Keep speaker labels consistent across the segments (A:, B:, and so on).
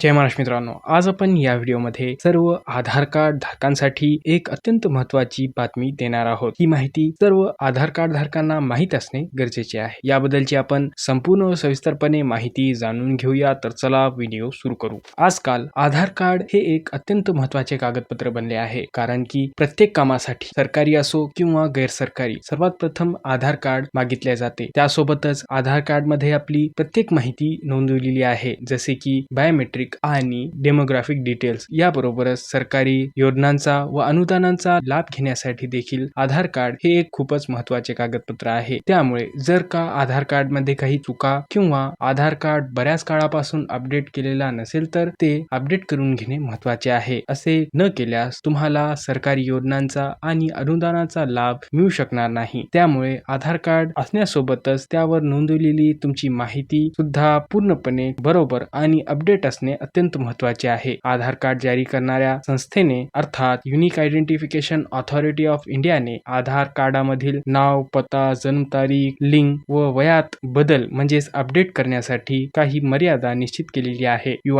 A: जय महाराष्ट्र मित्रांनो आज आपण या व्हिडिओमध्ये सर्व आधार कार्ड धारकांसाठी एक अत्यंत महत्वाची बातमी देणार आहोत. ही माहिती सर्व आधार कार्ड धारकांना माहीत असणे गरजेचे आहे. याबद्दलची आपण संपूर्ण सविस्तरपणे माहिती जाणून घेऊया. तर चला व्हिडिओ सुरू करू. आजकाल आधार कार्ड हे एक अत्यंत महत्त्वाचे कागदपत्र बनले आहे. कारण की प्रत्येक कामासाठी सरकारी असो किंवा गैरसरकारी सर्वात प्रथम आधार कार्ड मागितले जाते. त्यासोबतच आधार कार्डमध्ये आपली प्रत्येक माहिती नोंदवलेली आहे. जसे की बायोमेट्रिक आणि डेमोग्राफिक डिटेल्स याबरोबरच सरकारी योजनांचा व अनुदानांचा लाभ घेण्यासाठी देखील आधार कार्ड हे एक खूपच महत्त्वाचे कागदपत्र आहे. त्यामुळे जर का आधार कार्डमध्ये काही चुका किंवा आधार कार्ड बऱ्याच काळापासून अपडेट केलेला नसेल तर ते अपडेट करून घेणे महत्त्वाचे आहे. असे न केल्यास तुम्हाला सरकारी योजनांचा आणि अनुदानाचा लाभ मिळू शकणार नाही. त्यामुळे आधार कार्ड असण्यासोबतच त्यावर नोंदवलेली तुमची माहिती सुद्धा पूर्णपणे बरोबर आणि अपडेट असणे अत्यंत महत्त्वाचे आहे. आधार कार्ड जारी करणाऱ्या संस्थेने अर्थात युनिक आयडेंटिफिकेशन ऑथॉरिटी ऑफ इंडियाने आधार कार्डामधील नाव पत्ता जन्मतारीख लिंग व वयात बदल म्हणजेच अपडेट करण्यासाठी काही मर्यादा निश्चित केलेली आहे. यू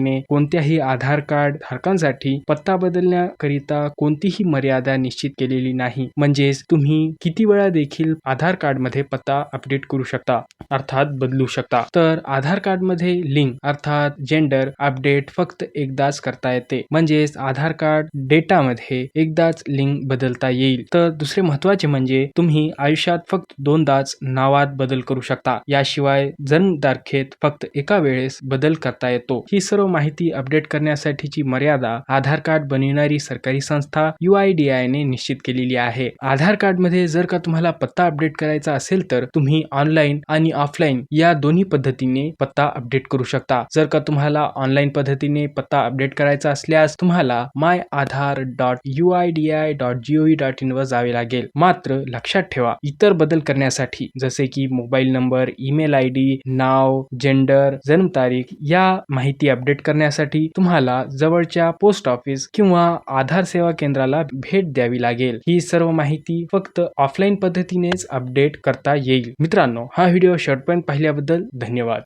A: ने कोणत्याही आधार कार्ड धारकांसाठी पत्ता बदलण्याकरिता कोणतीही मर्यादा निश्चित केलेली नाही. म्हणजेच तुम्ही किती वेळा देखील आधार कार्डमध्ये पत्ता अपडेट करू शकता अर्थात बदलू शकता. तर आधार कार्डमध्ये लिंक अर्थात जेंडर अपडेट फक्त एकदाच करता येते. म्हणजेच आधार कार्ड डेटा मध्ये एकदाच लिंक बदलता येईल. तर दुसरे महत्त्वाचे म्हणजे तुम्ही आयुष्यात फक्त दोनदाच नावात बदल करू शकता. याशिवाय जन्म तारखेत फक्त एका वेळेस बदल करता येतो. ही सर्व माहिती अपडेट करण्यासाठीची मर्यादा आधार कार्ड बनविणारी सरकारी संस्था यू आय डी आय ने निश्चित केलेली आहे. आधार कार्डमध्ये जर का तुम्हाला पत्ता अपडेट करायचा असेल तर तुम्ही ऑनलाईन आणि ऑफलाईन या दोन्ही पद्धतीने पत्ता अपडेट करू शकता. जर का तुम्हाला ऑनलाईन पद्धतीने पत्ता अपडेट करायचा असल्यास तुम्हाला my Aadhaar dot U I D A I dot gov dot in जावे लागेल. मात्र लक्षात ठेवा इतर बदल करण्यासाठी जसे की mobile number email I D now gender जन्मतारीख या माहिती अपडेट करण्यासाठी तुम्हाला जवळच्या पोस्ट ऑफिस किंवा आधार सेवा केंद्राला भेट द्यावी लागेल. ही सर्व माहिती फक्त ऑफलाईन पद्धतीनेच अपडेट करता येईल. मित्रांनो हा व्हिडिओ शेवटपर्यंत पाहिल्याबद्दल धन्यवाद.